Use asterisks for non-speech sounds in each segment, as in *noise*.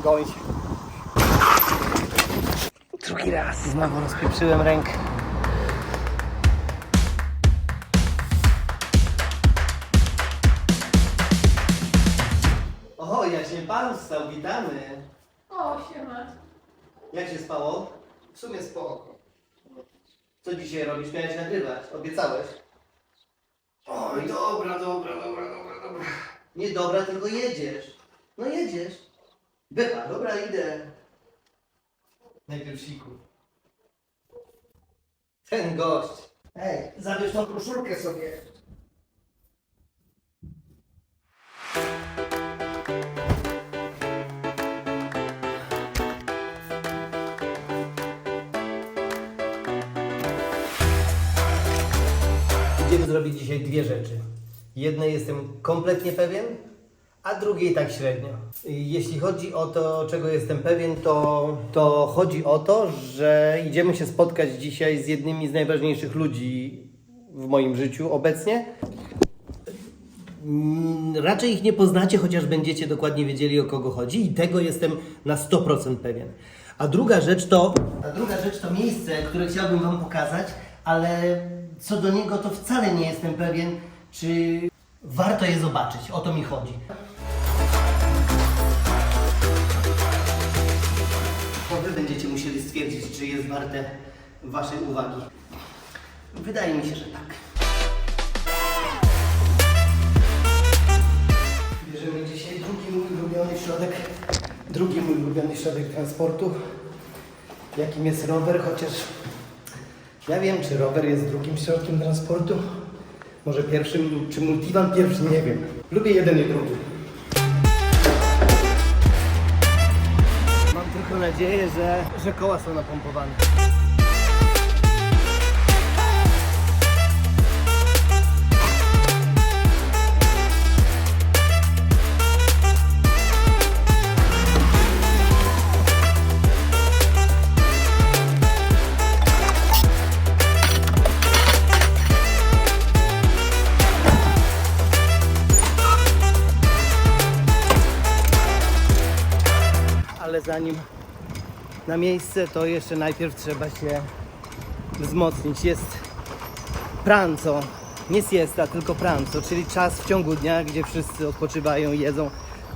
Się. Drugi raz znowu rozpieprzyłem rękę. O, jak się pan stał, witamy. O, siema. Jak się spało? W sumie spoko. Co dzisiaj robisz? Miałeś nagrywać, obiecałeś. Oj, dobra, dobra, dobra, dobra, dobra. Nie dobra, tylko jedziesz. No jedziesz. Bywa, dobra, idę. Najpierw siku. Ten gość. Ej, zabierz tą koszulkę sobie. Idziemy zrobić dzisiaj dwie rzeczy. Jednej jestem kompletnie pewien, a drugiej tak średnio. Jeśli chodzi o to, czego jestem pewien, to, to chodzi o to, że idziemy się spotkać dzisiaj z jednymi z najważniejszych ludzi w moim życiu obecnie. Mm, Raczej ich nie poznacie, chociaż będziecie dokładnie wiedzieli o kogo chodzi i tego jestem na 100% pewien. A druga rzecz to... A druga rzecz to miejsce, które chciałbym Wam pokazać, ale co do niego to wcale nie jestem pewien, czy warto je zobaczyć. O to mi chodzi. To Wy będziecie musieli stwierdzić, czy jest warte Waszej uwagi. Wydaje mi się, że tak. Bierzemy dzisiaj drugi mój ulubiony środek, drugi mój ulubiony środek transportu, jakim jest rower, chociaż ja wiem, czy rower jest drugim środkiem transportu. Może pierwszym, czy multivan pierwszy, nie wiem. Lubię jeden i drugi. Mam tylko nadzieję, że, że koła są napompowane. Zanim na miejsce, to jeszcze najpierw trzeba się wzmocnić. Jest pranco, nie siesta, tylko pranco, czyli czas w ciągu dnia, gdzie wszyscy odpoczywają, jedzą,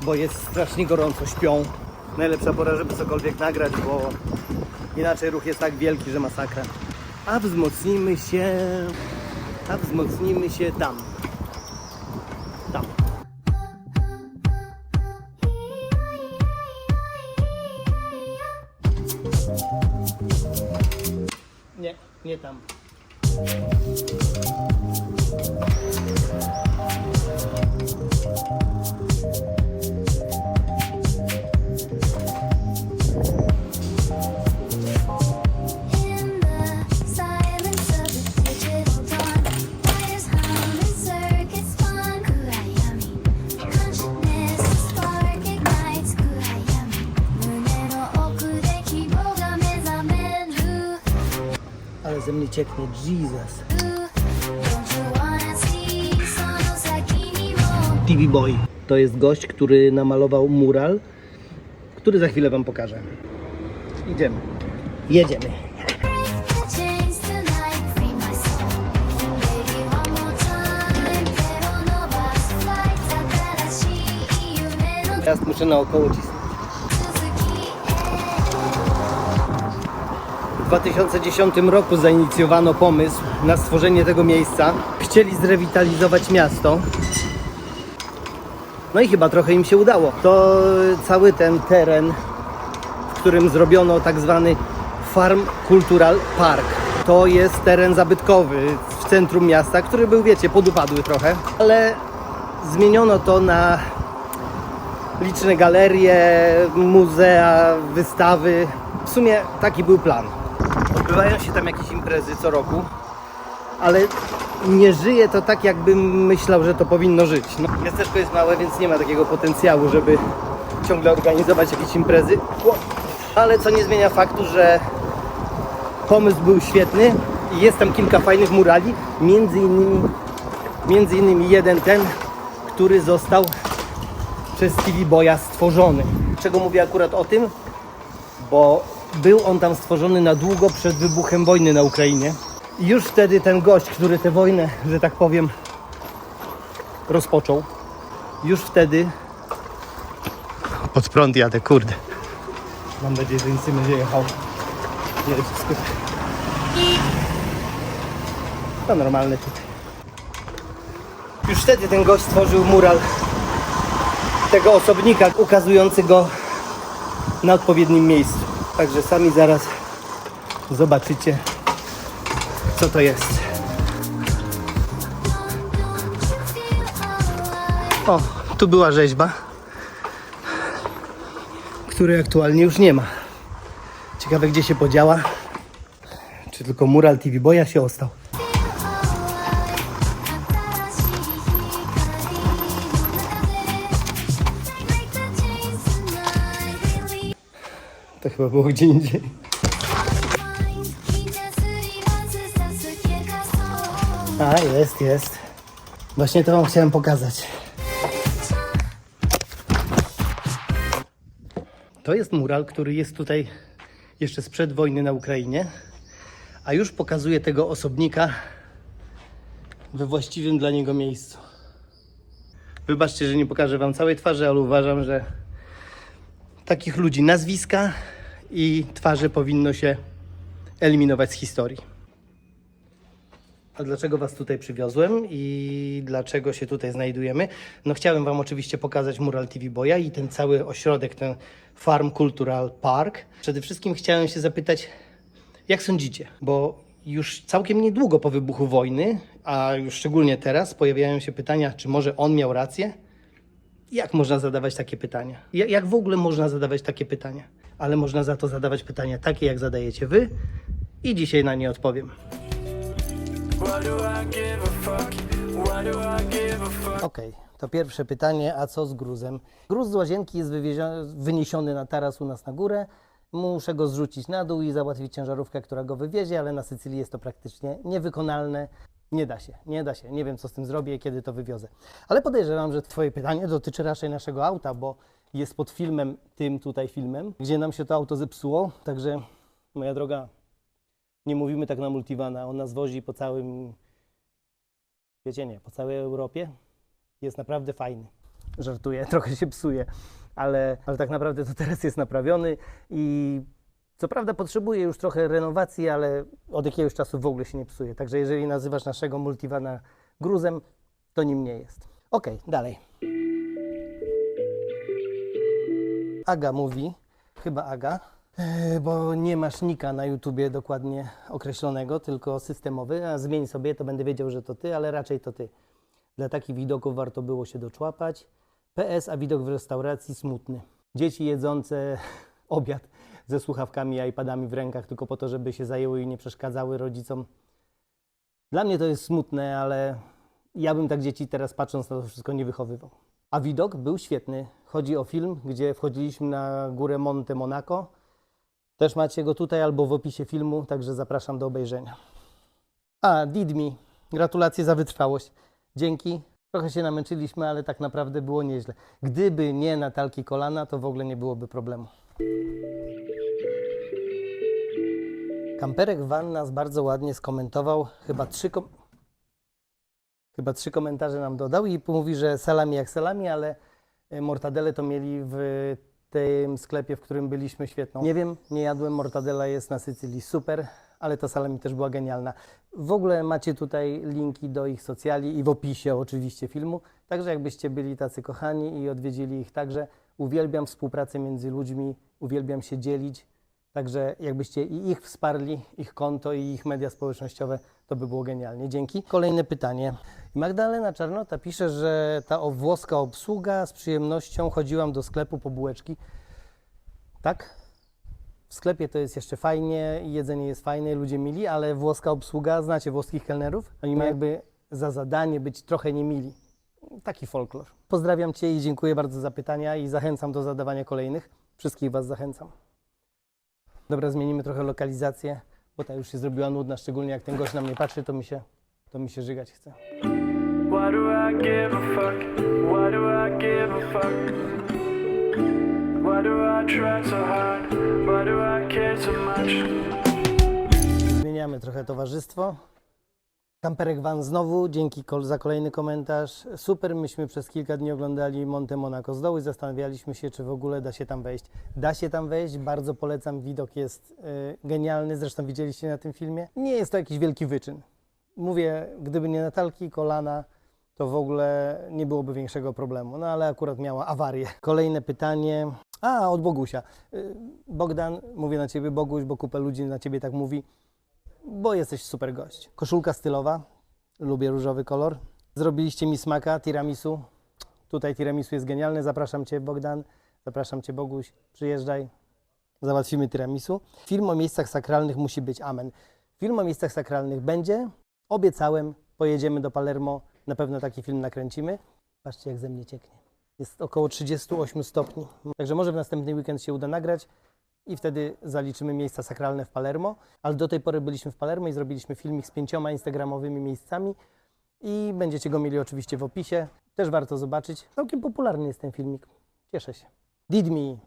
bo jest strasznie gorąco, śpią. Najlepsza pora, żeby cokolwiek nagrać, bo inaczej ruch jest tak wielki, że masakra. A wzmocnimy się, a wzmocnimy się tam. Nie, nie tam. In ze mnie cieknie. Jesus. TV Boy. To jest gość, który namalował mural, który za chwilę Wam pokażę. Idziemy. Jedziemy. Teraz muszę naokoło cisnąć. W 2010 roku zainicjowano pomysł na stworzenie tego miejsca. Chcieli zrewitalizować miasto. No i chyba trochę im się udało. To cały ten teren, w którym zrobiono tak zwany Farm Cultural Park. To jest teren zabytkowy w centrum miasta, który był, wiecie, podupadły trochę, ale zmieniono to na liczne galerie, muzea, wystawy. W sumie taki był plan. Odbywają się tam jakieś imprezy co roku, ale nie żyje to tak, jakbym myślał, że to powinno żyć. No, miasteczko jest małe, więc nie ma takiego potencjału, żeby ciągle organizować jakieś imprezy. Ale co nie zmienia faktu, że pomysł był świetny i jest tam kilka fajnych murali, między innymi, między innymi jeden ten, który został przez Boya stworzony. Czego mówię akurat o tym? Bo był on tam stworzony na długo przed wybuchem wojny na Ukrainie. I już wtedy ten gość, który tę wojnę, że tak powiem, rozpoczął, już wtedy... Pod prąd jadę, kurde. Mam nadzieję, że nic nie będzie jechał. Nie, wszystko... To normalne tutaj. Już wtedy ten gość stworzył mural tego osobnika ukazujący go na odpowiednim miejscu. Także sami zaraz zobaczycie, co to jest. O, tu była rzeźba, której aktualnie już nie ma. Ciekawe, gdzie się podziała. Czy tylko mural TV Boya się ostał? Chyba było gdzie indziej. A, jest, jest. Właśnie to wam chciałem pokazać. To jest mural, który jest tutaj jeszcze sprzed wojny na Ukrainie, a już pokazuje tego osobnika we właściwym dla niego miejscu. Wybaczcie, że nie pokażę wam całej twarzy, ale uważam, że takich ludzi nazwiska i twarze powinno się eliminować z historii. A dlaczego Was tutaj przywiozłem i dlaczego się tutaj znajdujemy? No chciałem Wam oczywiście pokazać mural TV Boya i ten cały ośrodek, ten Farm Cultural Park. Przede wszystkim chciałem się zapytać, jak sądzicie? Bo już całkiem niedługo po wybuchu wojny, a już szczególnie teraz, pojawiają się pytania, czy może on miał rację? Jak można zadawać takie pytania? Ja- Jak w ogóle można zadawać takie pytania? Ale można za to zadawać pytania takie, jak zadajecie Wy i dzisiaj na nie odpowiem. Okej, to pierwsze pytanie, a co z gruzem? Gruz z łazienki jest wyniesiony na taras u nas na górę. Muszę go zrzucić na dół i załatwić ciężarówkę, która go wywiezie, ale na Sycylii jest to praktycznie niewykonalne. Nie da się, nie da się. Nie wiem, co z tym zrobię, kiedy to wywiozę. Ale podejrzewam, że Twoje pytanie dotyczy raczej naszego auta, bo jest pod filmem, tym tutaj filmem, gdzie nam się to auto zepsuło. Także, moja droga, nie mówimy tak na multivana. On nas wozi po całym, wiecie nie, po całej Europie. Jest naprawdę fajny. Żartuję, *laughs* trochę się psuje, ale, ale tak naprawdę to teraz jest naprawiony i co prawda potrzebuje już trochę renowacji, ale od jakiegoś czasu w ogóle się nie psuje. Także jeżeli nazywasz naszego multivana gruzem, to nim nie jest. Okej, dalej. Aga mówi, chyba Aga, e, bo nie masz nika na YouTubie dokładnie określonego, tylko systemowy, a zmień sobie, to będę wiedział, że to ty, ale raczej to ty. Dla takich widoków warto było się doczłapać. PS, a widok w restauracji smutny. Dzieci jedzące *laughs* obiad ze słuchawkami i iPadami w rękach tylko po to, żeby się zajęły i nie przeszkadzały rodzicom. Dla mnie to jest smutne, ale ja bym tak dzieci teraz patrząc na to wszystko nie wychowywał. A widok był świetny. Chodzi o film, gdzie wchodziliśmy na górę Monte Monaco. Też macie go tutaj albo w opisie filmu, także zapraszam do obejrzenia. A, Didmi, gratulacje za wytrwałość. Dzięki. Trochę się namęczyliśmy, ale tak naprawdę było nieźle. Gdyby nie Natalki Kolana, to w ogóle nie byłoby problemu. Kamperek Van nas bardzo ładnie skomentował. Chyba trzy, kom... Chyba trzy komentarze nam dodał i mówi, że salami jak salami, ale mortadele to mieli w tym sklepie, w którym byliśmy świetną. Nie wiem, nie jadłem, mortadela jest na Sycylii super, ale ta salami też była genialna. W ogóle macie tutaj linki do ich socjali i w opisie oczywiście filmu, także jakbyście byli tacy kochani i odwiedzili ich także, uwielbiam współpracę między ludźmi, uwielbiam się dzielić, Także jakbyście i ich wsparli, ich konto i ich media społecznościowe, to by było genialnie. Dzięki. Kolejne pytanie. Magdalena Czarnota pisze, że ta włoska obsługa z przyjemnością chodziłam do sklepu po bułeczki. Tak? W sklepie to jest jeszcze fajnie, jedzenie jest fajne, ludzie mili, ale włoska obsługa, znacie włoskich kelnerów? Oni mają jakby za zadanie być trochę niemili. Taki folklor. Pozdrawiam Cię i dziękuję bardzo za pytania i zachęcam do zadawania kolejnych. Wszystkich Was zachęcam. Dobra, zmienimy trochę lokalizację, bo ta już się zrobiła nudna, szczególnie jak ten gość na mnie patrzy, to mi się, to mi się żygać chce. Why do I give a fuck? Why do I give a fuck? Why do I try so hard? Why do I care so much? Zmieniamy trochę towarzystwo. Kamperek Van znowu, dzięki za kolejny komentarz. Super, myśmy przez kilka dni oglądali Monte Monaco z dołu i zastanawialiśmy się, czy w ogóle da się tam wejść. Da się tam wejść, bardzo polecam, widok jest e, genialny, zresztą widzieliście na tym filmie. Nie jest to jakiś wielki wyczyn. Mówię, gdyby nie Natalki, kolana, to w ogóle nie byłoby większego problemu. No ale akurat miała awarię. Kolejne pytanie. A, od Bogusia. Y, Bogdan, mówię na ciebie Boguś, bo kupę ludzi na ciebie tak mówi bo jesteś super gość. Koszulka stylowa, lubię różowy kolor. Zrobiliście mi smaka, tiramisu. Tutaj tiramisu jest genialne. Zapraszam Cię, Bogdan. Zapraszam Cię, Boguś. Przyjeżdżaj. Załatwimy tiramisu. Film o miejscach sakralnych musi być. Amen. Film o miejscach sakralnych będzie. Obiecałem. Pojedziemy do Palermo. Na pewno taki film nakręcimy. Patrzcie, jak ze mnie cieknie. Jest około 38 stopni. Także może w następny weekend się uda nagrać i wtedy zaliczymy miejsca sakralne w Palermo. Ale do tej pory byliśmy w Palermo i zrobiliśmy filmik z pięcioma instagramowymi miejscami i będziecie go mieli oczywiście w opisie. Też warto zobaczyć. Całkiem popularny jest ten filmik. Cieszę się. Didmi.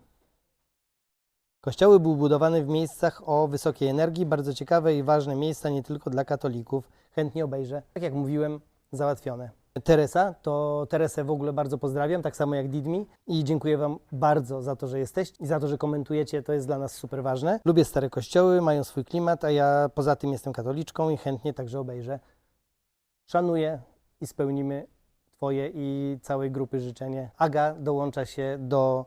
Kościoły były budowane w miejscach o wysokiej energii, bardzo ciekawe i ważne miejsca nie tylko dla katolików. Chętnie obejrzę. Tak jak mówiłem, załatwione. Teresa, to Teresę w ogóle bardzo pozdrawiam, tak samo jak Didmi i dziękuję Wam bardzo za to, że jesteście i za to, że komentujecie, to jest dla nas super ważne. Lubię stare kościoły, mają swój klimat, a ja poza tym jestem katoliczką i chętnie także obejrzę. Szanuję i spełnimy Twoje i całej grupy życzenie. Aga dołącza się do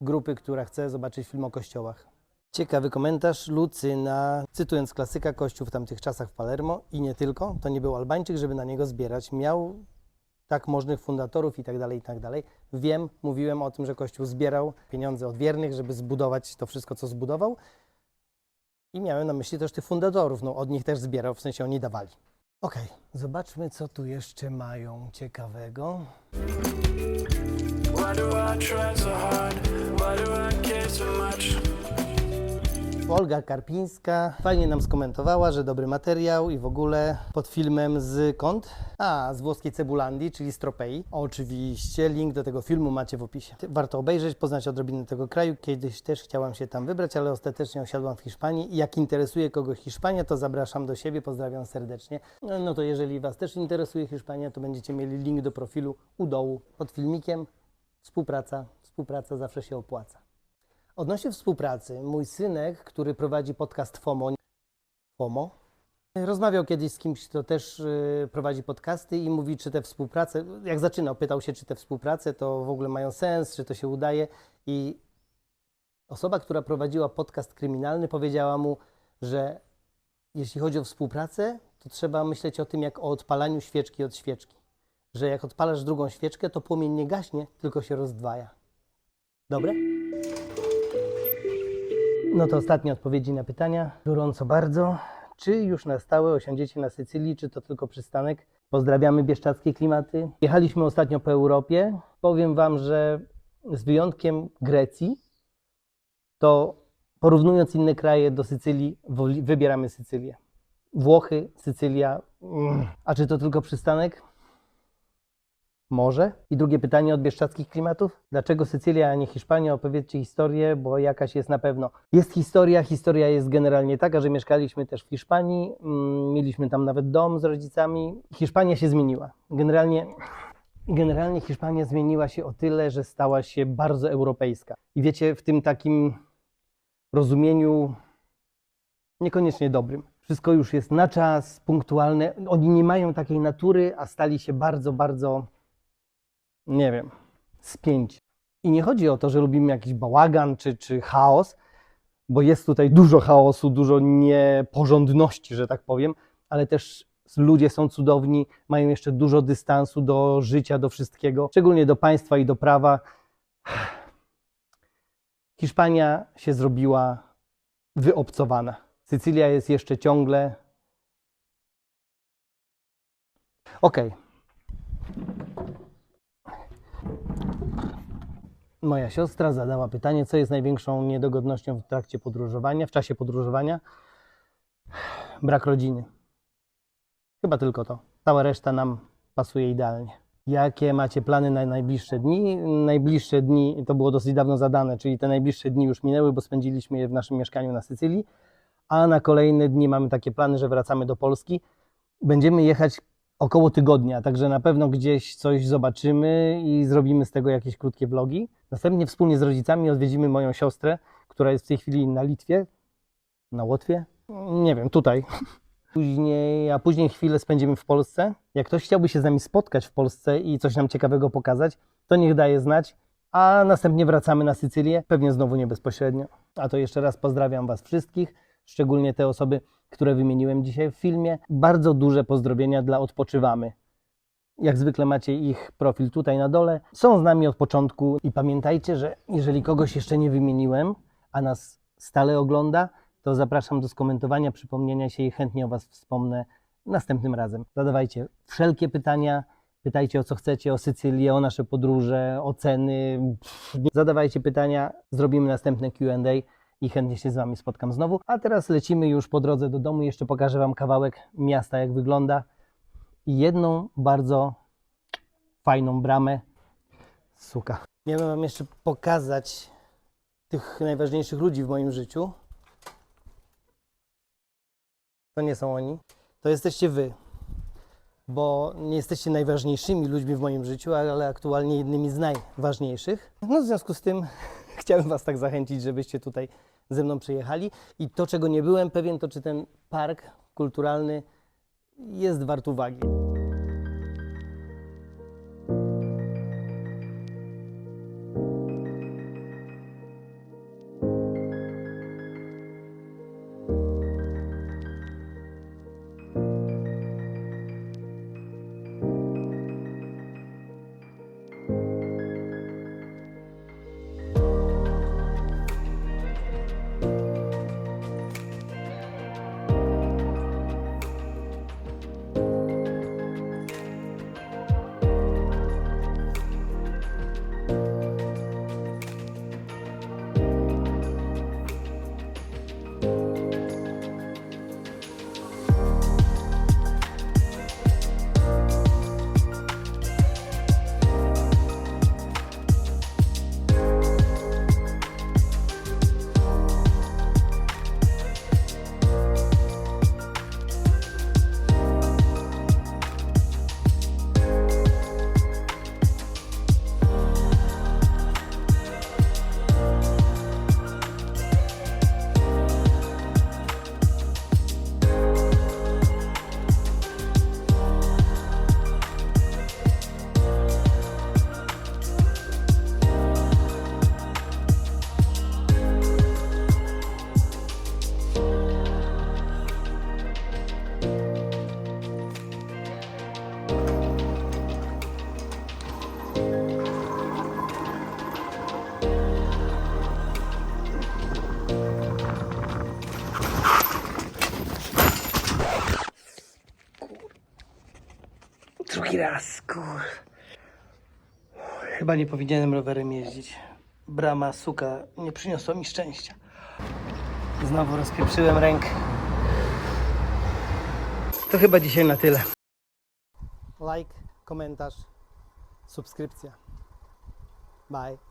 grupy, która chce zobaczyć film o kościołach. Ciekawy komentarz Lucyna, cytując klasyka, kościół w tamtych czasach w Palermo i nie tylko, to nie był Albańczyk, żeby na niego zbierać. Miał tak możnych fundatorów i tak dalej, i tak dalej. Wiem, mówiłem o tym, że kościół zbierał pieniądze od wiernych, żeby zbudować to wszystko, co zbudował. I miałem na myśli też tych fundatorów, no od nich też zbierał, w sensie oni dawali. Okej, zobaczmy, co tu jeszcze mają ciekawego. Why do I try so hard? Why do I care so much? Olga Karpińska fajnie nam skomentowała, że dobry materiał i w ogóle pod filmem z kąt? A, z włoskiej Cebulandii, czyli z Tropei. Oczywiście link do tego filmu macie w opisie. Warto obejrzeć, poznać odrobinę tego kraju. Kiedyś też chciałam się tam wybrać, ale ostatecznie osiadłam w Hiszpanii jak interesuje kogoś Hiszpania, to zapraszam do siebie, pozdrawiam serdecznie. No, no to jeżeli Was też interesuje Hiszpania, to będziecie mieli link do profilu u dołu pod filmikiem. Współpraca, współpraca zawsze się opłaca. Odnośnie współpracy, mój synek, który prowadzi podcast FOMO, FOMO, rozmawiał kiedyś z kimś, kto też y, prowadzi podcasty i mówi, czy te współprace, jak zaczynał, pytał się, czy te współprace to w ogóle mają sens, czy to się udaje i osoba, która prowadziła podcast kryminalny powiedziała mu, że jeśli chodzi o współpracę, to trzeba myśleć o tym, jak o odpalaniu świeczki od świeczki. Że jak odpalasz drugą świeczkę, to płomień nie gaśnie, tylko się rozdwaja. Dobre? No to ostatnie odpowiedzi na pytania. Gorąco bardzo. Czy już na stałe osiądziecie na Sycylii, czy to tylko przystanek? Pozdrawiamy bieszczackie klimaty. Jechaliśmy ostatnio po Europie. Powiem Wam, że z wyjątkiem Grecji, to porównując inne kraje do Sycylii, wybieramy Sycylię. Włochy, Sycylia. mm. A czy to tylko przystanek? Może. I drugie pytanie od bieszczadzkich klimatów. Dlaczego Sycylia, a nie Hiszpania? Opowiedzcie historię, bo jakaś jest na pewno. Jest historia, historia jest generalnie taka, że mieszkaliśmy też w Hiszpanii, mm, mieliśmy tam nawet dom z rodzicami. Hiszpania się zmieniła. Generalnie, generalnie Hiszpania zmieniła się o tyle, że stała się bardzo europejska. I wiecie, w tym takim rozumieniu niekoniecznie dobrym. Wszystko już jest na czas, punktualne. Oni nie mają takiej natury, a stali się bardzo, bardzo nie wiem, spięć. I nie chodzi o to, że lubimy jakiś bałagan czy, czy chaos, bo jest tutaj dużo chaosu, dużo nieporządności, że tak powiem, ale też ludzie są cudowni, mają jeszcze dużo dystansu do życia, do wszystkiego, szczególnie do państwa i do prawa. Hiszpania się zrobiła wyobcowana. Sycylia jest jeszcze ciągle. Okej. Moja siostra zadała pytanie, co jest największą niedogodnością w trakcie podróżowania, w czasie podróżowania. Brak rodziny. Chyba tylko to. Cała reszta nam pasuje idealnie. Jakie macie plany na najbliższe dni? Najbliższe dni to było dosyć dawno zadane, czyli te najbliższe dni już minęły, bo spędziliśmy je w naszym mieszkaniu na Sycylii, a na kolejne dni mamy takie plany, że wracamy do Polski. Będziemy jechać około tygodnia, także na pewno gdzieś coś zobaczymy i zrobimy z tego jakieś krótkie vlogi. Następnie wspólnie z rodzicami odwiedzimy moją siostrę, która jest w tej chwili na Litwie, na Łotwie, nie wiem, tutaj. *laughs* Później, a później chwilę spędzimy w Polsce. Jak ktoś chciałby się z nami spotkać w Polsce i coś nam ciekawego pokazać, to niech daje znać. A następnie wracamy na Sycylię, pewnie znowu nie bezpośrednio. A to jeszcze raz pozdrawiam Was wszystkich, szczególnie te osoby, które wymieniłem dzisiaj w filmie. Bardzo duże pozdrowienia dla Odpoczywamy. Jak zwykle macie ich profil tutaj na dole. Są z nami od początku i pamiętajcie, że jeżeli kogoś jeszcze nie wymieniłem, a nas stale ogląda, to zapraszam do skomentowania, przypomnienia się i chętnie o Was wspomnę następnym razem. Zadawajcie wszelkie pytania, pytajcie o co chcecie, o Sycylię, o nasze podróże, o ceny. Zadawajcie pytania, zrobimy następne Q&A i chętnie się z Wami spotkam znowu. A teraz lecimy już po drodze do domu. Jeszcze pokażę Wam kawałek miasta, jak wygląda. I jedną bardzo fajną bramę. Suka. Miałem Wam jeszcze pokazać tych najważniejszych ludzi w moim życiu. To nie są oni. To jesteście Wy. Bo nie jesteście najważniejszymi ludźmi w moim życiu, ale aktualnie jednymi z najważniejszych. No w związku z tym chciałem Was tak zachęcić, żebyście tutaj ze mną przyjechali. I to, czego nie byłem pewien, to czy ten park kulturalny jest wart uwagi. Chyba nie powinienem rowerem jeździć. Brama, suka nie przyniosła mi szczęścia. Znowu rozpieprzyłem rękę. To chyba dzisiaj na tyle. Like, komentarz, subskrypcja. Bye.